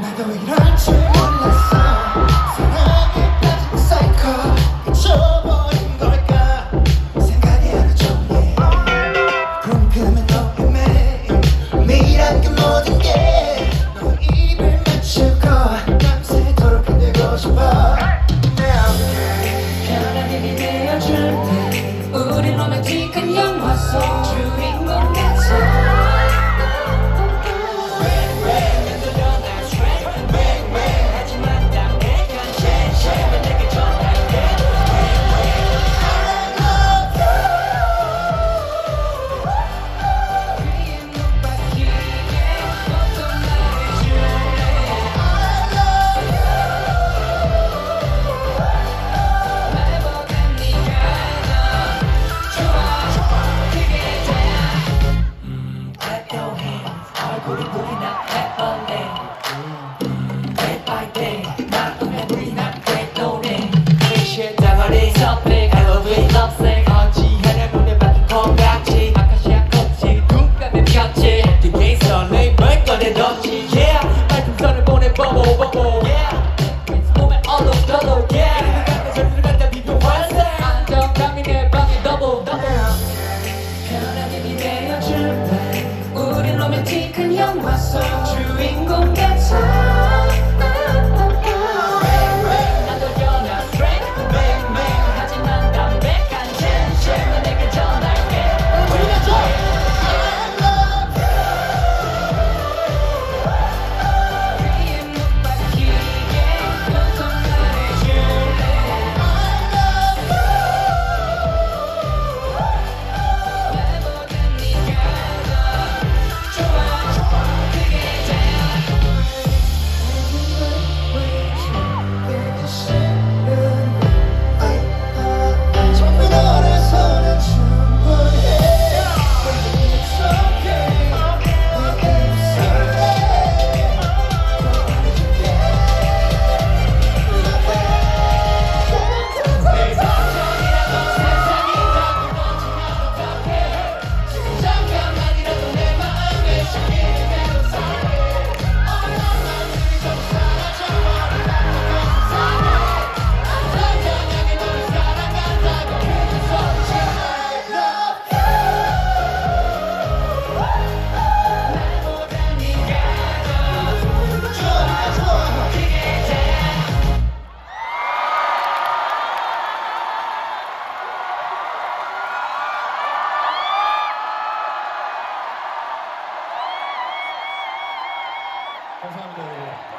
나도 이럴 줄 몰랐어 사랑에 빠진 사이코 잊혀버린 걸까 생각이 하루 종일 궁금해 너의 매일 매일한 그 모든 게너 입을 맞추고 밤새도록 흔들고 싶어 내 어깨 편한 일이 되어줄게 우리 로맨틱한 영화 속 주인공 booty booty now, clap a. Day by day. 로맨틱한 영화 속 주인공 감사합니다. 여러분.